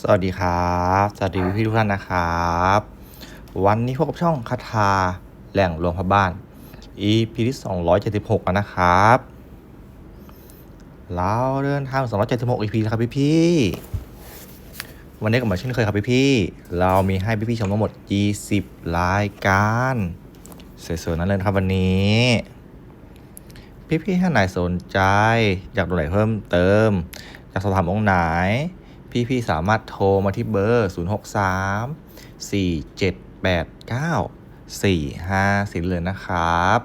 สวัสดีครับ สวัสดีพี่ทุกท่านนะครับ วันนี้พบกับช่องคาถาแหล่งรวมพระบ้าน EP ที่ 276 นะครับ เราเดินทาง 276 EP แล้วครับพี่ๆวันนี้ก็เหมือนเช่นเคยครับพี่ๆเรามีให้พี่ๆชมทั้งหมด 20 รายการสวยๆนั้นเลยนะครับวันนี้ พี่ๆท่านไหนสนใจ อยากดูไหนเพิ่มเติมอยากสอบถามองค์ไหน พี่ๆสามารถโทรมาที่เบอร์ 0 6 3 4 7 8 9 4 5สิเลยนะครับ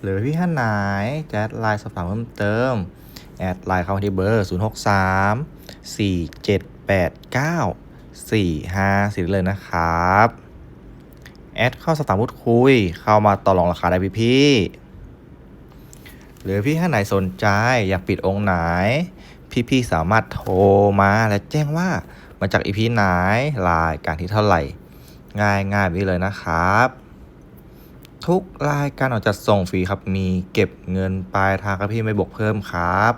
หรือพี่ท่านไหนจะแอดไลน์สอบถามเพิ่มเติม แอดไลน์เข้ามาที่เบอร์ 0 6 3 4 7 8 9 4 5สิเลยนะครับแอดเข้าสอบถามพูดคุย เข้ามาต่อรองราคาได้พี่ๆหรือพี่ท่านไหนสนใจอยากปิดองค์ไหน พี่ๆสามารถโทรมาและแจ้งว่ามาจากอีพีไหนรายการที่เท่าไหร่ ง่ายง่ายแบบนี้เลยนะครับ ทุกรายการออกจัดส่งฟรีครับมีเก็บเงินปลายทางครับพี่ไม่บวกเพิ่มครับ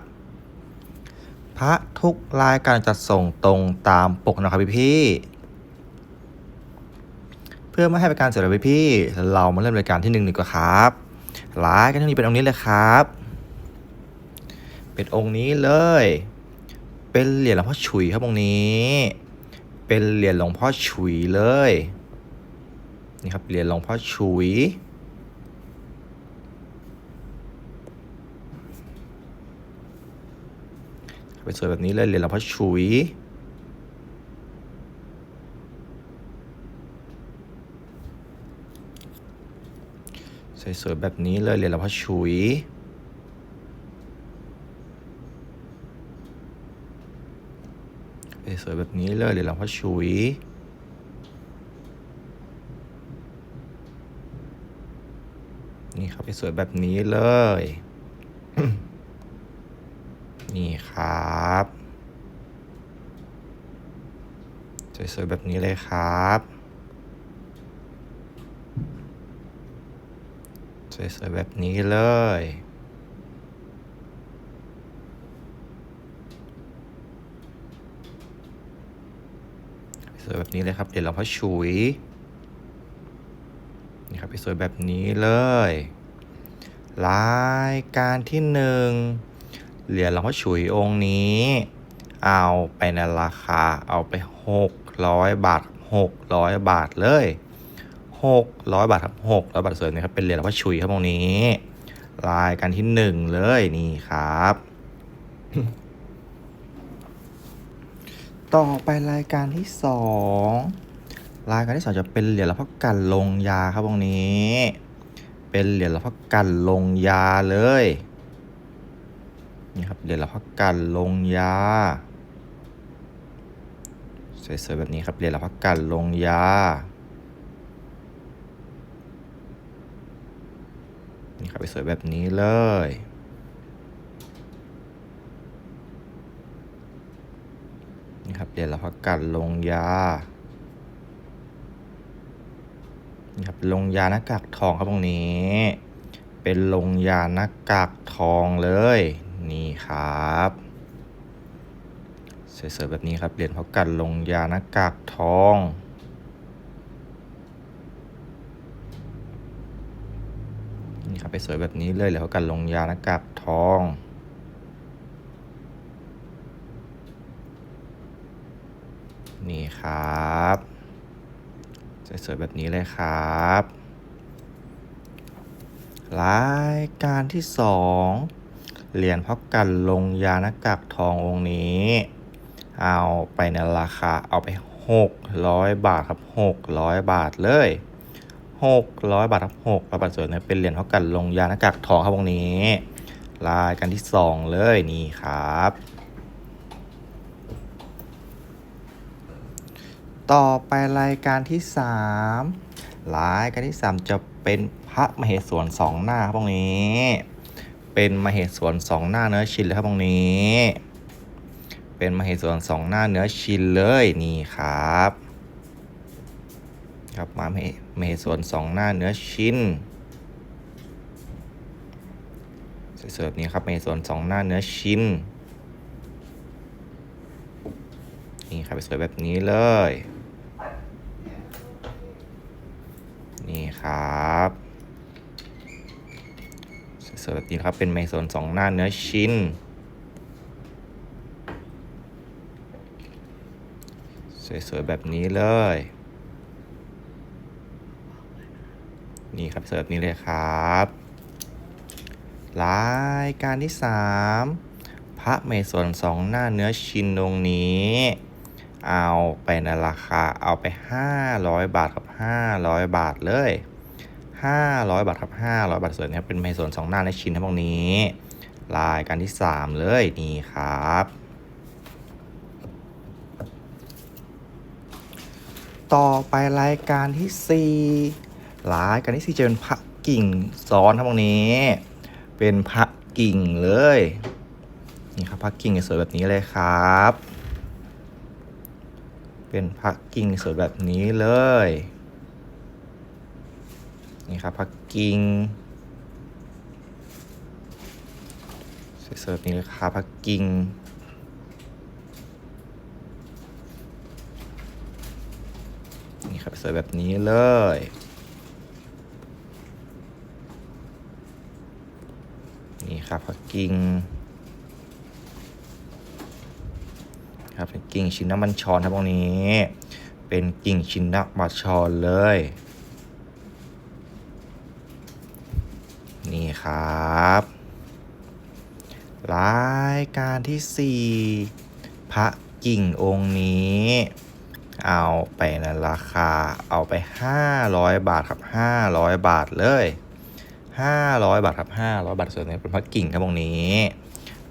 พระทุกรายการจัดส่งตรงตามปกนะครับพี่ๆเพื่อไม่ให้เป็นการเสียเวลาพี่ เรามาเริ่มรายการที่หนึ่งดีกว่าครับรายการที่นึ่งเป็นองค์นี้เลยครับ เป็นองค์นี้เลย เป็นเหรียญหลวงพ่อฉุยครับองนี้ เป็นเหรียญหลวงพ่อฉุยเลย นี่ครับเหรียญหลวงพ่อฉุยไปสวยแบบนี้เลยเหรียญหลวงพ่อฉุยสวยๆแบบนี้เลยเหรียญหลวงพ่อฉุย สวยๆแบบนี้เลยเหรียญหลวงพ่อฉุยนี่ครับสวยๆแบบนี้เลย นี่ครับ สวยๆแบบนี้เลยครับสวยๆแบบนี้เลย สวยแบบ นี้เลยครับ เดี๋ยวเราพ่อฉุยนี่ครับสวยแบบนี้เลยรายการที่หนึ่งเหรียญหลวงพ่อฉุยองค์นี้ เอาไปในราคาเอาไปหกร้อยบาทหกร้อยบาทเลยหกร้อยบาทครับหกร้อยบาทสวยนะครับเป็นเหรียญหลวงพ่อฉุยครับองค์นี้ รายการที่หนึ่งเลยนี่ครับ ต่อไปรายการที่สองรายการที่สองจะเป็นเหรียญหลวงพ่อกันลงยาครับตรงนี้ เป็นเหรียญหลวงพ่อกันลงยาเลยนี่ครับเหรียญหลวงพ่อกันลงยาสวยๆแบบนี้ครับเหรียญหลวงพ่อกันลงยานี่ครับสวยแบบนี้เลย นี่ครับเหรียญหลวงพ่อกันลงยานี่ครับลงยาหน้ากากทองครับตรงนี้ เป็นลงยาหน้ากากทองเลยนี่ครับเสวยๆแบบนี้ครับเหรียญพ่อกันลงยาหน้ากากทองนี่ครับไปสวยแบบนี้เลยเหรียพ่อกันลงยาหน้ากากทอง นี่ครับสวยๆแบบนี้เลยครับรายการที่สองเหรียญพ่อกันลงยาหน้ากากทององค์นี้ เอาไปในราคาเอาไปหกร้อยบาทครับหกร้อยบาทเลยหกร้อยบาทครับหกร้อยบาทสวยนะเป็นเหรียญพ่อกันลงยาหน้ากากทองครับองค์นี้รายการที่สองเลยนี่ครับ ต่อไปรายการที่สามรายการที่สามจะเป็นพระมเหสวนสองหน้าครับตรงนี้ เป็นมเหสวนสองหน้าเนื้อชินเลยครับตรงนี้ เป็นมเหสวนสองหน้าเนื้อชินเลยนี่ครับ ครับมามเหมเหสวนสองหน้าเนื้อชินสวยๆแบบนี้ครับมเหสวนสองหน้าเนื้อชินนี่ครับสวยแบบนี้เลย ครับ สวยๆแบบนี้ครับเป็นเมโซนสองหน้าเนื้อชิ้น สวยๆแบบนี้เลย นี่ครับสวยแบบนี้เลยครับรายการที่ 3 พระเมสวนสองหน้าเนื้อชิ้นตรงนี้ เอาไปในราคาเอาไป 500 บาทครับ 500 บาทเลย 500 บาทครับ 500 บาทส่วนนี้เป็นเมสวนสองหน้าเนื้อชิ้นทั้งพวกนี้ รายการที่ 3 เลยนี่ครับ ต่อไปรายการที่ 4 รายการที่ 4 จะเป็นพระกิ่งซ้อนทั้งพวกนี้ เป็นพระกิ่งเลยนี่ครับพระกิ่งสวยแบบนี้เลยครับ เป็นพระกิ่งสวยแบบนี้เลย นี่ครับพระกิ่งเสวยๆแบบนี้เลยครับพระกิ่งนี่ครับเสวยแบบนี้เลยนี่ครับผักกิ่งครับเป็นกิ่งชิ้นน้ำมันชอนครับตรงนี้ เป็นกิ่งชิ้นน้ำมันชอนเลย นี่ครับ รายการที่ 4 พระกิ่งองค์นี้ เอาไปในราคาเอาไป 500 บาทครับ 500 บาทเลย 500 บาทครับ 500 บาทส่วนนี้เป็นพระกิ่งครับตรงนี้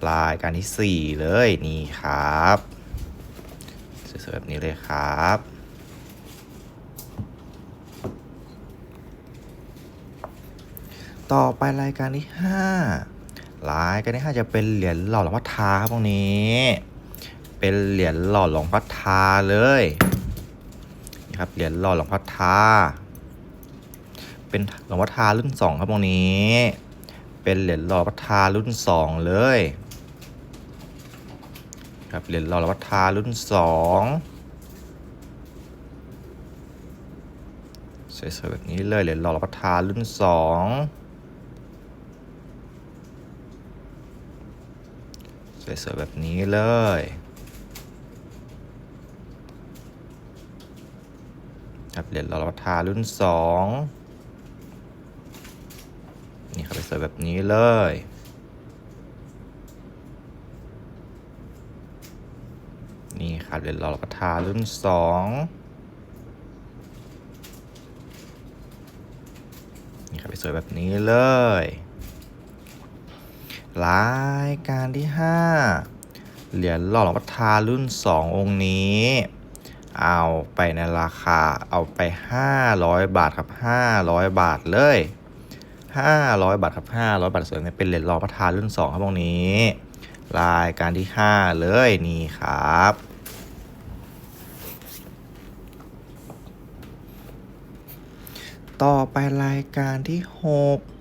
รายการที่ 4 เลยนี่ครับสวยๆแบบนี้เลยครับ ต่อไปรายการที่5รายการที่5จะเป็นเหรียญหล่อหลวงพ่อทาครับตรงนี้ เป็นเหรียญหล่อหลวงพ่อทาเลยนี่ครับเหรียญหล่อหลวงพ่อทา เป็นหลวงพ่อทารุ่นสองครับตรงนี้ เป็นเหรียญหล่อหลวงพ่อทารุ่นสองเลย ครับเหรียญหล่อหลวงพ่อทารุ่นสองสวยๆแบบนี้เลยเหรียญหล่อหลวงพ่อทารุ่นสอง สวยๆแบบนี้เลยครับเหรียญหล่อหลวงพ่อทารุ่นสองนี่ครับสวยแบบนี้เลย นี่ครับเหรียญหล่อหลวงพ่อทารุ่นสองนี่ครับสวยแบบนี้เลย รายการที่ 5 เหรียญหล่อหลวงพ่อทารุ่น 2 องค์นี้ เอาไปในราคาเอาไป 500 บาทครับ 500 บาทเลย 500 บาทครับ 500 บาทส่วนนี้เป็นเหรียญหล่อพระทารุ่น 2 ครับตรงนี้ รายการที่ 5 เลยนี่ครับต่อไปรายการที่ 6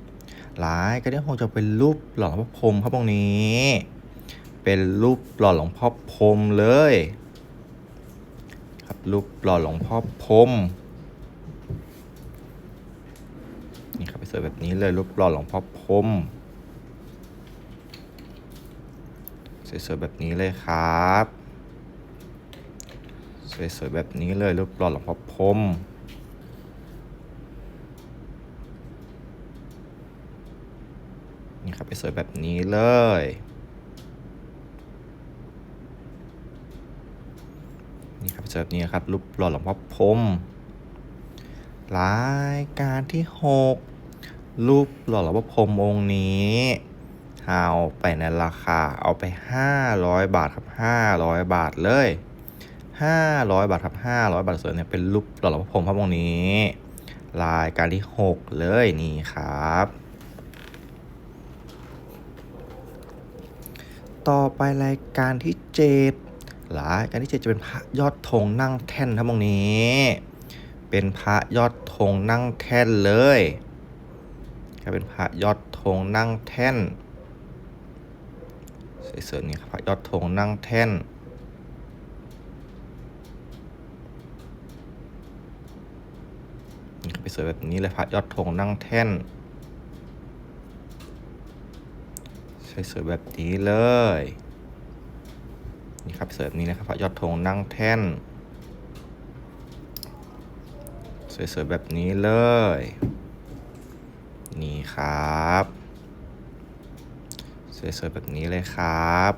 รายการที่6จะเป็นรูปหล่อหลวงพ่อพรมครับตรงนี้ เป็นรูปหล่อหลวงพ่อพรมเลย ครับรูปหล่อหลวงพ่อพรมนี่ครับสวยแบบนี้เลยรูปหล่อหลวงพ่อพรมสวยๆแบบนี้เลยครับ สวยๆแบบนี้เลยรูปหล่อหลวงพ่อพรมนี่ครับ สวยแบบนี้เลย นี่ครับแบบนี้ครับรูปหล่อหลวงพ่อพรมรายการที่ 6 รูปหล่อหลวงพ่อพรมองค์นี้เอาไปในราคาเอาไป 500 บาทครับ 500 บาทเลย 500 บาทครับ 500 บาทส่วนนี้เป็นรูปหล่อหลวงพ่อพรมครับองค์นี้ รายการที่ 6 เลยนี่ครับ ต่อไปรายการที่เจดหลายการที่เจดจะเป็นพระยอดธงนั่งแท่นครับมองนี้ เป็นพระยอดธงนั่งแท่นเลยก็เป็นพระยอดธงนั่งแท่นสวยๆนี่ครับพระยอดธงนั่งแท่นนี่ไปสวยแบบนี้เลยพระยอดธงนั่งแท่น สวยๆแบบนี้เลย นี่ครับเสวยแบบนี้นะครับยอดธงนั่งแท่น สวยๆแบบนี้เลย นี่ครับ สวยๆแบบนี้เลยครับ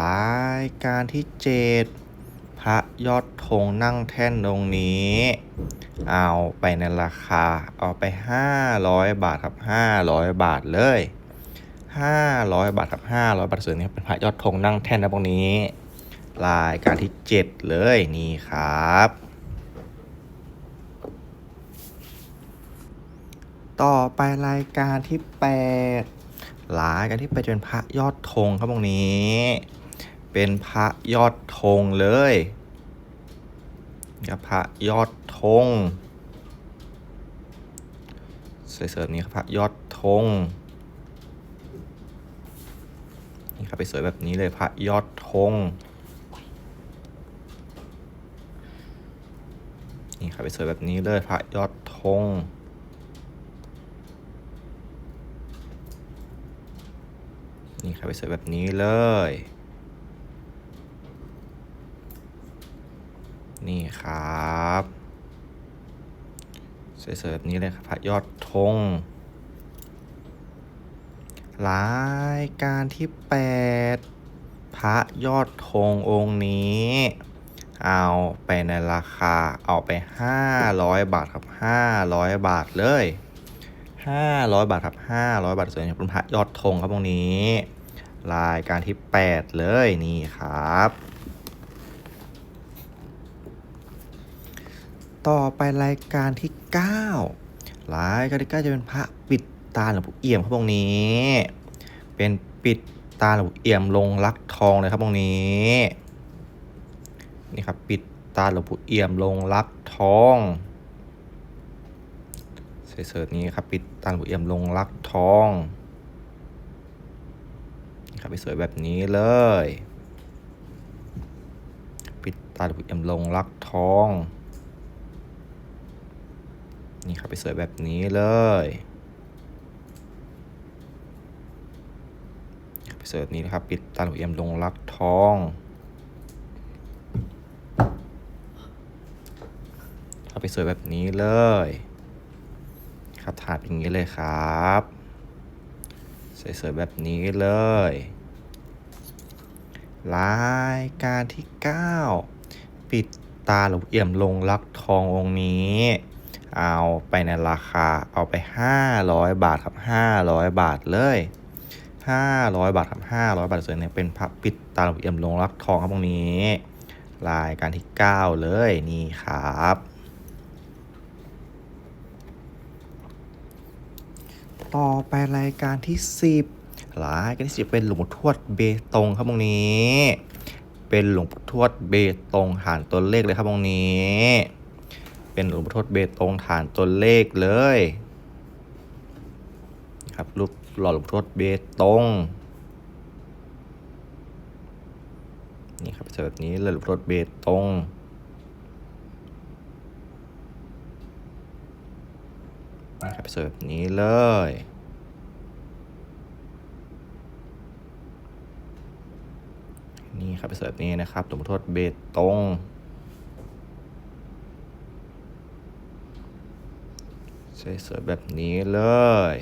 รายการที่เจ็ด พระยอดธงนั่งแท่นตรงนี้ เอาไปในราคา เอาไป 500 บาทครับ 500 บาทเลย 500 บาทครับ 500 บาทส่วนนี้เป็นพระยอดธงนั่งแท่นนะตรงนี้ รายการที่ 7 เลยนี่ครับ ต่อไปรายการที่ 8 รายการที่ไปจะเป็นพระยอดธงครับตรงนี้ เป็นพระยอดธงเลยครับพระยอดธงสวยๆแบบนี้ครับพระยอดธงนี่ครับไปสวยแบบนี้เลยพระยอดธงนี่ครับไปสวยแบบนี้เลยพระยอดธงนี่ครับไปสวยแบบนี้เลย ครับ สวยๆแบบนี้เลยครับพระยอดธงรายการที่ 8 พระยอดธงองค์นี้ เอาไปในราคาเอาไป 500 บาทครับ 500 บาทเลย 500 บาทครับ 500 บาทส่วนใหญ่เป็นพระยอดธงครับตรงนี้ รายการที่ 8 เลยนี่ครับ ต่อไปรายการที่ 9 รายการที่ 9 จะเป็นพระปิดตาหลวงปู่เอี่ยมครับตรงนี้ เป็นปิดตาหลวงปู่เอี่ยมลงรักทองเลยครับตรงนี้ นี่ครับปิดตาหลวงปู่เอี่ยมลงรักทองเสิร์ฟนี้ครับปิดตาหลวงปู่เอี่ยมลงรักทองนี่ครับไปสวยแบบนี้เลย ปิดตาหลวงปู่เอี่ยมลงรักทอง นี่ครับไปสวยแบบนี้เลยไปสวยแบบนี้นะครับ ปิดตาหนูเอี่ยมลงรักทองครับไปสวยแบบนี้เลย ครับถาดอย่างนี้เลยครับ สวยๆแบบนี้เลยรายการที่ 9 ปิดตาหลวงเอี่ยมลงรักทององค์นี้ เอาไปในราคาเอาไป 500 บาทครับ500 บาทเลย 500 บาทครับ500 บาทส่วนนี้เป็นพระปิดตาหลวงเอี่ยมลงรักทองครับตรงนี้ รายการที่ 9 เลยนี่ครับต่อไปรายการที่ 10 รายการที่10เป็นหลวงปู่ทวดเบตงครับตรงนี้ เป็นหลวงปู่ทวดเบตงฐานตัวเลขเลยครับตรงนี้ เป็นหลวงปู่ทวดเบตงฐานตัวเลขเลยครับรูปหล่อหลวงปู่ทวดเบตงนี่ครับจะแบบนี้เลยหลวงปู่ทวดเบตงนี่ครับจะแบบนี้เลยนี่ครับไปเสิร์ฟนี้นะครับหลวงพ่อทวดเบตง ส่เสิร์ฟแบบนี้เลย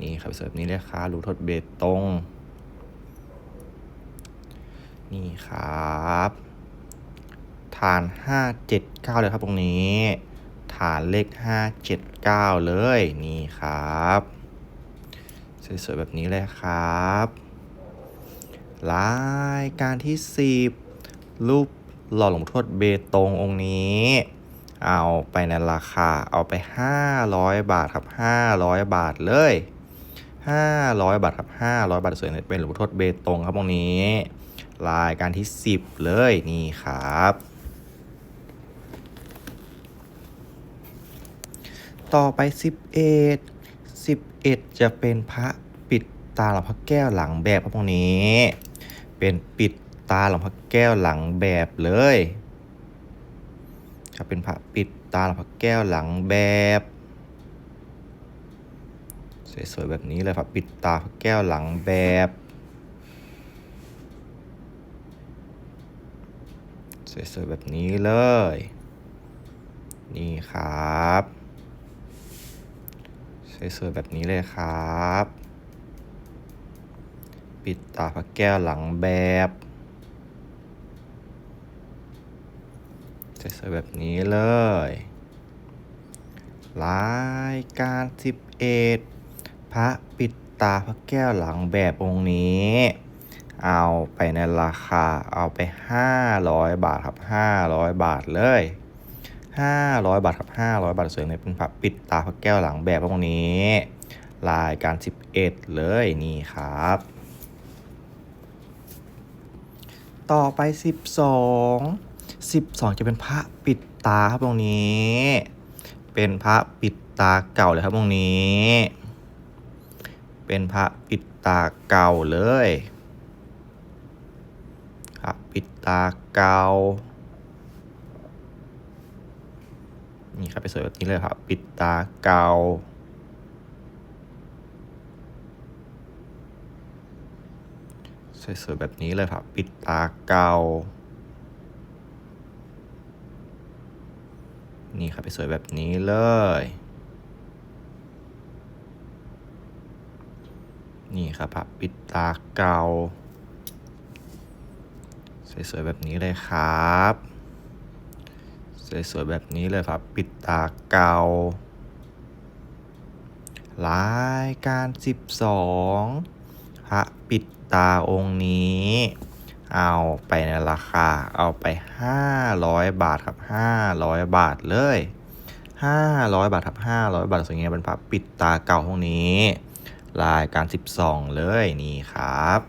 นี่ครับไปเสิร์ฟนี้เลยครับหลวงพ่อทดเบตงนี่ครับ ฐานห้าเจ็ดเก้าเลยครับตรงนี้ ฐานเลขห้าเจ็ดเก้าเลย นี่ครับ สวยๆแบบนี้เลยครับ รายการที่สิบ รูปหล่อหลวงพ่อทวดเบตงองค์นี้ เอาไปในราคาเอาไป 500 บาทครับ 500 บาทเลย 500 บาทครับ 500 บาทสวยเป็นหลวงพ่อทวดเบตงครับตรงนี้ รายการที่ 10 เลยนี่ครับต่อไป 11 11 จะเป็นพระปิดตาหลวงพ่อแก้วหลังแบบพระพวกนี้ เป็นปิด ตาหลวงพ่อแก้วหลังแบบเลยครับเป็นพระปิดตาหลวงพ่อแก้วหลังแบบ สวยๆแบบนี้เลยครับปิดตาพระแก้วหลังแบบสวยๆแบบนี้เลย นี่ครับ สวยๆแบบนี้เลยครับ ปิดตาพระแก้วหลังแบบ สวยๆแบบนี้เลยรายการ11พระปิดตาพระแก้วหลังแบบองค์นี้ เอาไปในราคาเอาไป500บาทครับ500บาทเลย500บาทครับ500บาทสวยเลยเป็นพระปิดตาพระแก้วหลังแบบองค์นี้ รายการ11เลยนี่ครับ ต่อไป12 12 จะเป็นพระปิดตาครับตรงนี้ เป็นพระปิดตาเก่าเลยครับตรงนี้ เป็นพระปิดตาเก่าเลยพระปิดตาเก่านี่ครับไปสวยแบบนี้เลยครับ ปิดตาเก่าสวยๆแบบนี้เลยครับ ปิดตาเก่า นี่ครับไปสวยแบบนี้เลย นี่ครับปิดตาเก่าสวยๆแบบนี้เลยครับ สวยๆแบบนี้เลยครับปิดตาเก่ารายการ 12พระปิดตาองค์นี้ เอาไปในราคาเอาไป 500 บาทครับ 500 บาทเลย 500 บาทครับ 500 บาทสวยงามเป็นพระปิดตาเก่าห้องนี้ รายการ 12 เลยนี่ครับ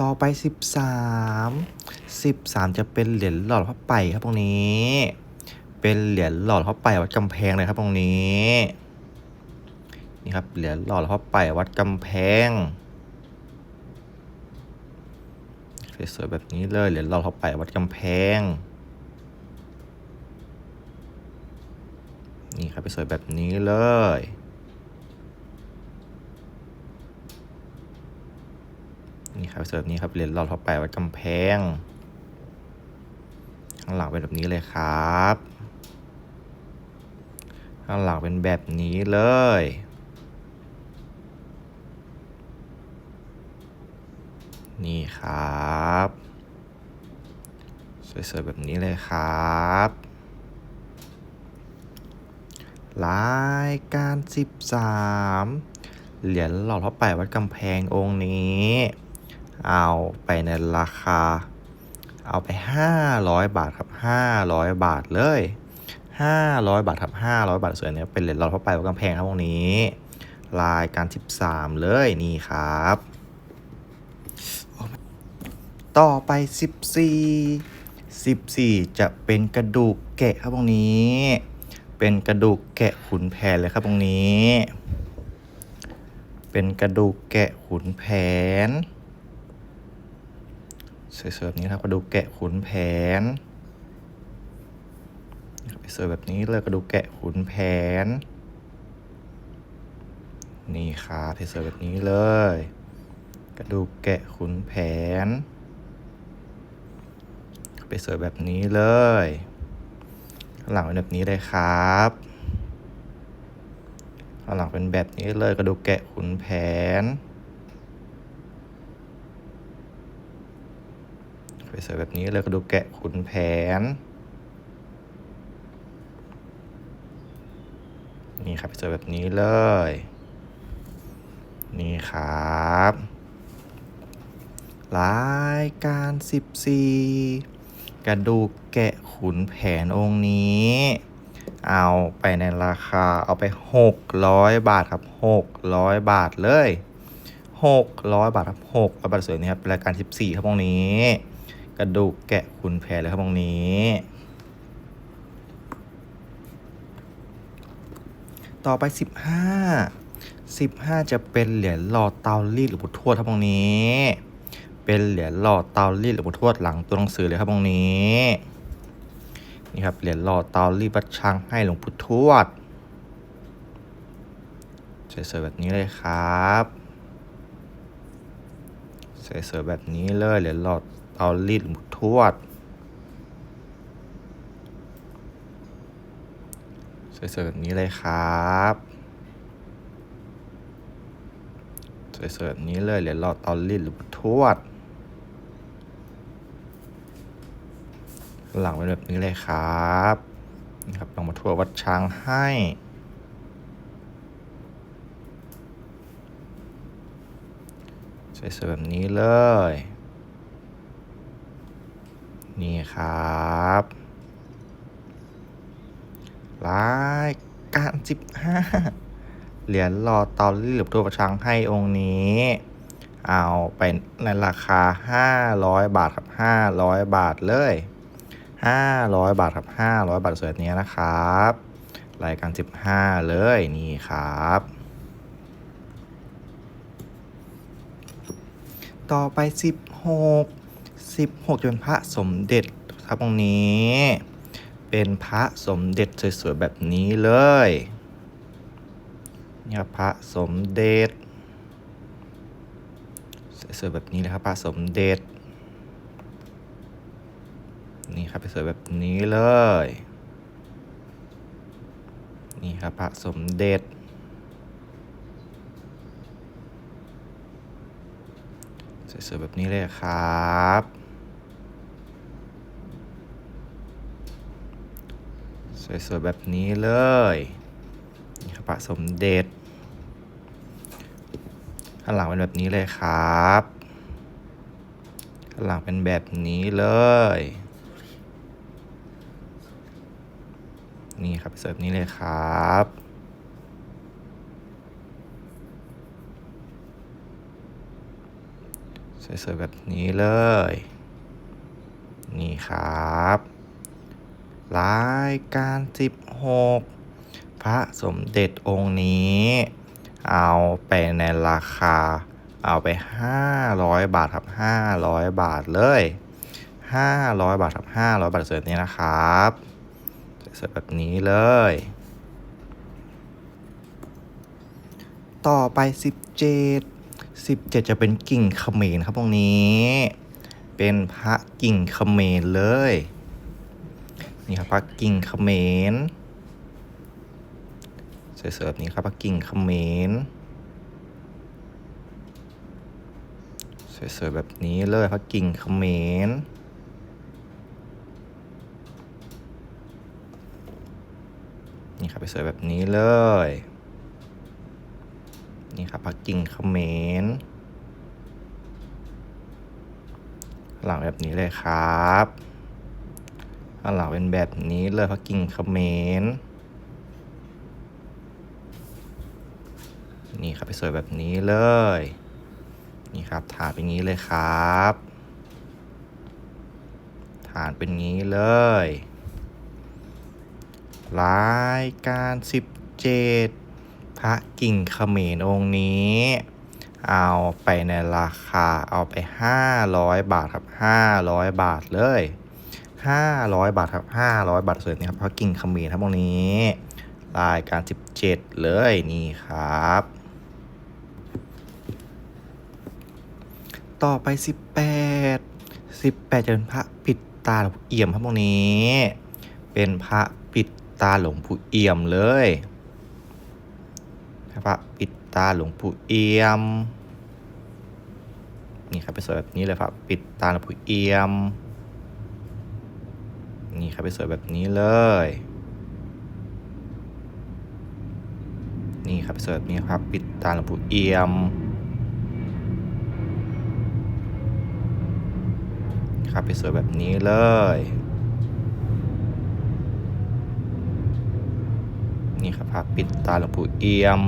ต่อไป 13 13 จะเป็นเหรียญหลอดพระไปครับตรงนี้ เป็นเหรียญหลอดพระไปวัดกำแพงเลยครับตรงนี้ นี่ครับเหรียญหลอดพระไปวัดกำแพงสวยๆแบบนี้เลยเหรียญหลอดพระไปวัดกำแพง นี่ครับสวยแบบนี้เลยนี่ครับสวยแบบนี้ครับเหรียญหลอดพระไปวัดกำแพง ข้างหลังเป็นแบบนี้เลยครับ ข้างหลังเป็นแบบนี้เลย นี่ครับ สวยๆแบบนี้เลยครับ รายการ 13 เหรียญหล่อพระไปวัดกำแพงองค์นี้ เอาไปในราคา เอาไป 500 บาทครับ 500 บาทเลย500 บาทครับ500 บาทสวยเนี่ยเป็นเหรียญหล่อพระไปวัดกำแพงครับองค์นี้รายการ 13 เลยนี่ครับ ต่อไป 14 14 จะเป็นกระดูกแกะครับตรงนี้ เป็นกระดูกแกะขุนแผนเลยครับตรงนี้ เป็นกระดูกแกะขุนแผนสวยๆแบบนี้ครับกระดูกแกะขุนแผนสวยแบบนี้เลยกระดูกแกะขุนแผน นี่ครับสวยๆแบบนี้เลย กระดูกแกะขุนแผน ไปสวยแบบนี้เลย หลังเป็นแบบนี้เลยครับหลังเป็นแบบนี้เลยกระดูกแกะขุนแผนไปสวยแบบนี้เลยกระดูกแกะขุนแผน นี่ครับไปสวยแบบนี้เลย นี่ครับรายการ 14 กระดูกแกะขุนแผนองค์นี้ เอาไปในราคาเอาไป 600 บาทครับ 600 บาทเลย 600 บาทครับ600บาทสวยนี่ครับรายการ 14 ครับองนี้ กระดูกแกะขุนแผนเลยครับองนี้ ต่อไป 15 15 จะเป็นเหรียญหล่อเตารีดหลวงปู่ทวดครับตรงนี้ เป็นเหรียญหล่อเตารีหลวงปู่ทวดหลังตัวหนังสือเลยครับตรงนี้ นี่ครับเหรียญหล่อเตารีดวัดช้างให้หลวงปู่ทวดสวยๆแบบนี้เลยครับสวยๆแบบนี้เลยเหรียญหล่อเตารีหลวงปู่ทวดสวยๆแบบนี้เลยครับสวยๆแบบนี้เลยเหรียญหลอดเตอลิดหรือทวด หลังเป็นแบบนี้เลยครับนี่ครับลองมาทั่ววัดช้างให้สวยๆแบบนี้เลย นี่ครับรายการสิบห้าเหรียญหล่อตาลี่หรือตัวประชังให้องค์นี้ เอาไปในราคา500บาทครับ500บาทเลย 500 บาทครับ 500 บาทสวยนี้นะครับ รายการ 15 เลยนี่ครับ ต่อไป 16 16 จะเป็นพระสมเด็จครับตรงนี้ เป็นพระสมเด็จสวยๆแบบนี้เลยนี่ครับพระสมเด็จสวยๆแบบนี้เลยครับพระสมเด็จ นี่ครับสวยแบบนี้เลย นี่ครับพระสมเด็จ สวยๆแบบนี้เลยครับ สวยๆแบบนี้เลย นี่ครับพระสมเด็จข้างหลังเป็นแบบนี้เลยครับข้างหลังเป็นแบบนี้เลย นี่ครับเสิร์ฟนี้เลยครับสวยๆแบบนี้เลย นี่ครับรายการ 16 พระสมเด็จองค์นี้ เอาไปในราคา เอาไป 500 บาทครับ 500 บาทเลย 500 บาทครับ 500 บาทเสร็จนี้นะครับ สร็จแบบนี้เลย ต่อไป 17 17 จะเป็นกิ่งเขมรครับตรงนี้ เป็นพระกิ่งเขมรเลย นี่ครับพระกิ่งเขมรสวยๆแบบนี้ครับพระกิ่งเขมรสวยๆแบบนี้เลยพระกิ่งเขมร นี่ครับสวยแบบนี้เลย นี่ครับพระกิ่งเขมรหลังแบบนี้เลยครับหลังเป็นแบบนี้เลยพระกิ่งเขมรนี่ครับไปสวยแบบนี้เลย นี่ครับฐานเป็นงี้เลยครับ ฐานเป็นงี้เลย รายการ 17 พระกิ่งเขมรองค์นี้ เอาไปในราคาเอาไป 500 บาทครับ 500 บาทเลย 500 บาทครับ 500 บาทสวนนี้ครับพระกิ่งเขมรครับตรงนี้ รายการ 17 เลยนี่ครับ ต่อไป 18 18จะเป็นพระปิดตาหลวเอี่ยมครับตรงนี้ เป็นพระปิด ตาหลวงปู่เอี่ยมเลยพระปิดตาหลวงปู่เอี่ยม นี่ครับไปสวยแบบนี้เลยครับปิดตาหลวงปู่เอี่ยม นี่ครับไปสวยแบบนี้เลย นี่ครับไปสวยแบบนี้ครับ ปิดตาหลวงปู่เอี่ยมครับไปสวยแบบนี้เลย นี่ครับปิดตาหลวงปู่เอี่ยม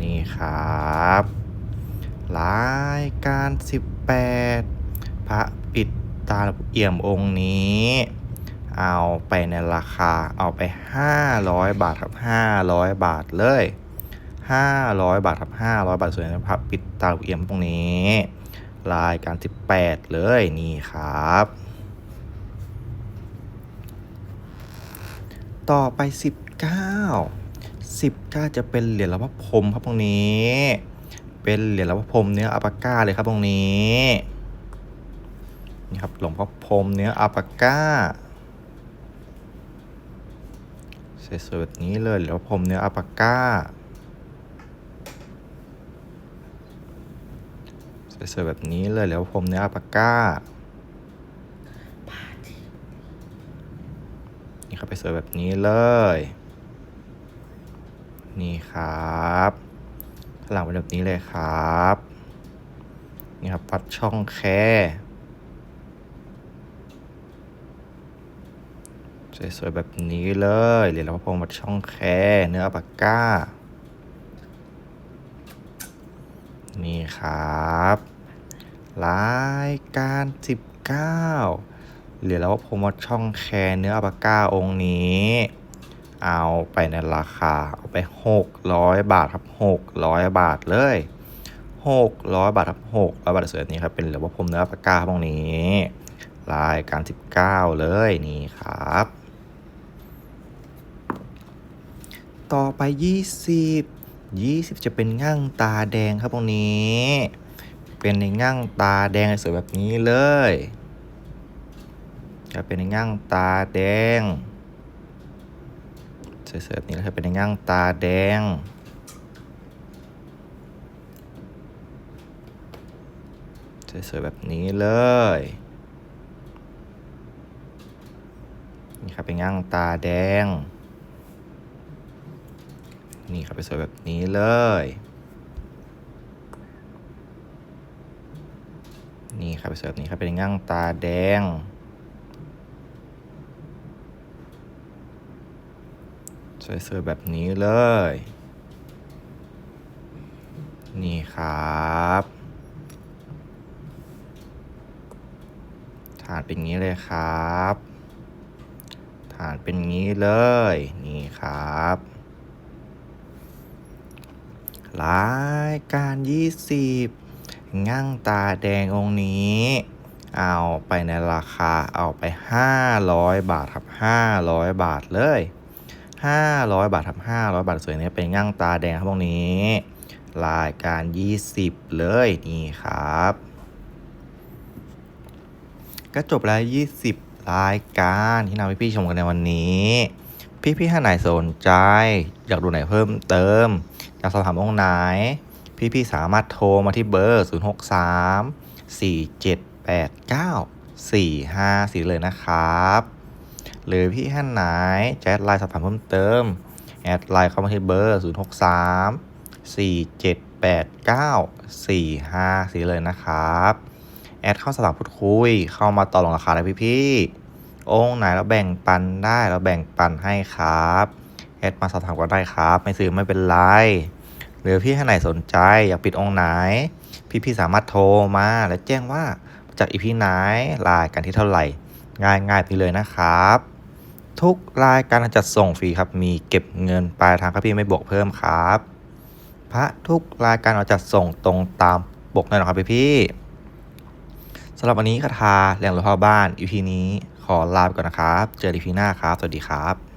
นี่ครับรายการ 18 พระปิดตาหลวงปู่เอี่ยมองค์นี้ เอาไปในราคาเอาไป 500 บาทครับ 500 บาทเลย500บาทครับ500บาทส่วนะครับปิดตาลูกเอี่ยมตรงนี้ รายการ18เลยนี่ครับ ต่อไป 19 19 จะเป็นเหรียญละพระพรมครับตรงนี้ เป็นเหรียญละพระพรมเนื้ออัปาก้าเลยครับตรงนี้นี่ครับหลวงพ่อพรมเนื้ออัปาก้าสวยๆแบบนี้เลยเหรียญพระพรมเนื้ออัปาก้าสวยๆแบบนี้เลยเหรียญพระพรมเนื้ออัปาก้านี่ครับไปสวยแบบนี้เลย นี่ครับหลังเป็นแบบนี้เลยครับ นี่ครับปัดช่องแคสวยๆแบบนี้เลยเหรียญละพระพรหมวัดช่องแคเนื้อปากก้า นี่ครับรายการ19เหรียญละพระพรหมวัดช่องแคเนื้อปากก้าองค์นี้ เอาไปในราคาเอาไป600 บาทครับ600 บาทเลย600 บาทครับ600บาทสวยนี้ครับเป็นเหลือว่าพรมเนื้อปากกาพวกนี้ รายการ 19 เลยนี่ครับ ต่อไป 20 20 จะเป็นง่างตาแดงครับตรงนี้ เป็นในง่างตาแดงสวยแบบนี้เลย จะเป็นในง่างตาแดง สวยๆแบบนี้เลยครับเป็นในง่างตาแดง สวยๆแบบนี้เลยนี่ครับเป็นง่างตาแดง นี่ครับเป็นสวยแบบนี้เลย นี่ครับเป็นสวยแบบนี้ครับเป็นง่างตาแดง สวยๆแบบนี้เลย นี่ครับ ฐานเป็นงี้เลยครับ ฐานเป็นงี้เลย นี่ครับรายการ 20ง่างตาแดงองค์นี้ เอาไปในราคาเอาไป 500 บาทครับ 500 บาทเลย 500 บาทครับ500 บาทสวยเนี่ยเป็นง่างตาแดงครับตรงนี้ รายการ 20 เลยนี่ครับ ก็จบแล้ว 20 รายการที่นำพี่ชมกันในวันนี้ พี่ๆท่านไหนสนใจ อยากดูไหนเพิ่มเติมอยากสอบถามองค์ไหน พี่ๆสามารถโทรมาที่เบอร์ 063 4789 454 เลยนะครับ หรือพี่ท่านไหนจะแอดไลน์สอบถามเพิ่มเติม แอดไลน์เข้ามาที่เบอร์ 063 4789 454เลยนะครับ แอดเข้าสลับพูดคุย เข้ามาต่อรองราคาได้พี่ๆองค์ไหนเราแบ่งปันได้เราแบ่งปันให้ครับ แอดมาสอบถามก็ได้ครับ ไม่ซื้อไม่เป็นไรหรือพี่ท่านไหนสนใจอยากปิดองค์ไหน พี่ๆสามารถโทรมาและแจ้งว่าจากอีพีไหนรายการที่เท่าไหร่ ง่ายๆไปเลยนะครับ ทุกรายการจัดส่งฟรีครับ มีเก็บเงินปลายทางครับพี่ไม่บวกเพิ่มครับ พระทุกรายการเราจัดส่งตรงตามปกแน่นอนครับพี่พี่สำหรับวันนี้คาถาแหล่งหลวงพ่อบ้านอีพีนี้ขอลาไปก่อนนะครับ เจออีพีหน้าครับ สวัสดีครับ